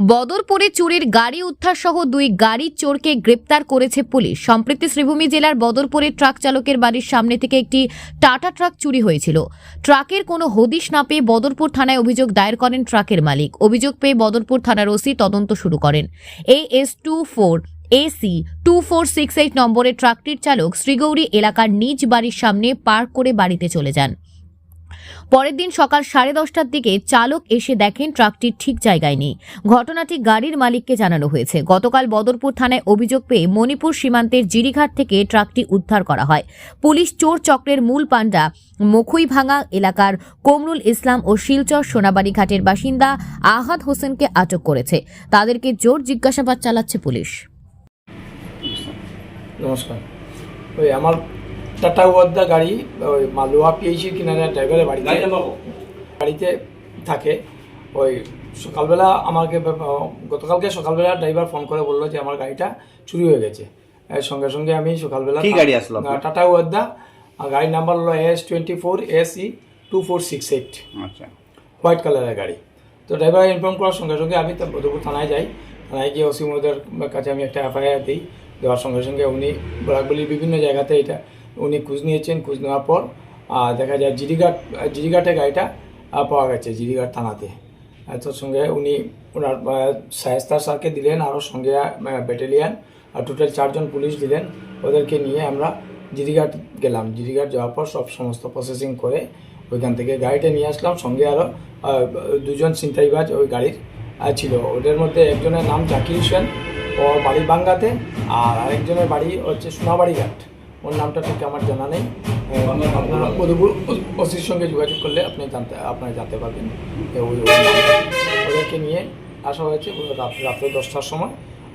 বদরপুরে চুরির গাড়ি উদ্ধার সহ দুই গাড়ির চোরকে গ্রেপ্তার করেছে পুলিশ। সম্প্রতি শ্রীভূমি জেলার বদরপুরে ট্রাক চালকের বাড়ির সামনে থেকে একটি টাটা ট্রাক চুরি হয়েছিল। ট্রাকের কোনো হদিশ না পেয়ে বদরপুর থানায় অভিযোগ দায়ের করেন ট্রাকের মালিক। অভিযোগ পেয়ে বদরপুর থানার ওসি তদন্ত শুরু করেন। AS two four, AC two four six eight নম্বরের ট্রাকটির চালক শ্রীগৌরী এলাকার নিজ বাড়ির সামনে পার্ক করে বাড়িতে চলে যান। পরের দিন সকাল সাড়ে দশটার দিকে চালক এসে দেখেন ট্রাকটি ঠিক জায়গায় নেই। ঘটনাটি গাড়ির মালিককে জানানো হয়েছে। গতকাল বদরপুর থানায় অভিযোগ পেয়ে মণিপুর সীমান্তের জিরিঘাট থেকে ট্রাকটি উদ্ধার করা হয়। পুলিশ চোর চক্রের মূল পাণ্ডা মখুইভাঙা এলাকার কমরুল ইসলাম ও শিলচর সোনাবাড়ি ঘাটের বাসিন্দা আহাদ হোসেনকে আটক করেছে। তাদেরকে জোর জিজ্ঞাসাবাদ চালাচ্ছে পুলিশ। নমস্কার। ওই আমার টাটা ওয়াদ্দা গাড়ি ওই মালুয়া পিএইচির কিনারে ড্রাইভারের বাড়িতে গাড়িতে থাকে। ওই সকালবেলা আমাকে গতকালকে সকালবেলা ড্রাইভার ফোন করে বলল যে আমার গাড়িটা চুরি হয়ে গেছে। সঙ্গে সঙ্গে আমি সকালবেলা কি গাড়ি আসলো? টাটা ওয়াদ্দা গাড়ির নাম্বার হলো S twenty four S E two four six eight আচ্ছা। হোয়াইট কালারের গাড়ি। তো ড্রাইভার ইনফর্ম করার সঙ্গে সঙ্গে আমি বদরপুর থানায় যাই। থানায় গিয়ে ওসি মহোদয়ের কাছে আমি একটা এফআইআর দিই। দেওয়ার সঙ্গে সঙ্গে উনি বরাকবলির বিভিন্ন জায়গাতে এটা উনি খোঁজ নিয়েছেন, খোঁজ নেওয়ার পর দেখা যায় জিরিঘাট জিরিঘাটে গাড়িটা পাওয়া গেছে জিরিঘাট থানাতে। তোর সঙ্গে উনি ওনার সাহেস্তার স্যারকে দিলেন আরও সঙ্গে ব্যাটালিয়ান আর টোটাল চারজন পুলিশ দিলেন। ওদেরকে নিয়ে আমরা জিরিঘাট গেলাম। জিরিঘাট যাওয়ার পর সব সমস্ত প্রসেসিং করে ওইখান থেকে গাড়িটা নিয়ে আসলাম। সঙ্গে আরও দুজন ছিনতাইবাজ ওই গাড়ির ছিল। ওদের মধ্যে একজনের নাম জাকির হোসেন ও বাড়ি বাঙ্গাতে, আর আরেকজনের বাড়ি হচ্ছে সোনাবাড়ি ঘাট ওর নামটা ঠিক আমার জানা নেই। আপনারা মধুপুর ওসির সঙ্গে যোগাযোগ করলে আপনি জানতে, আপনারা জানতে পারবেন। ওদেরকে নিয়ে আসা হয়েছে রাত্রে দশটার সময়।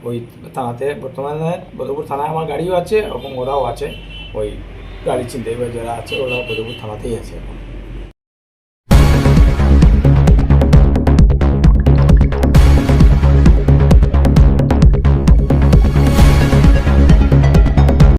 ওই থানাতে বর্তমানে মধুপুর থানায় আমার গাড়িও আছে এবং ওরাও আছে। ওই গাড়ি চিনতে যারা আছে ওরা মধুপুর থানাতেই আছে। এখন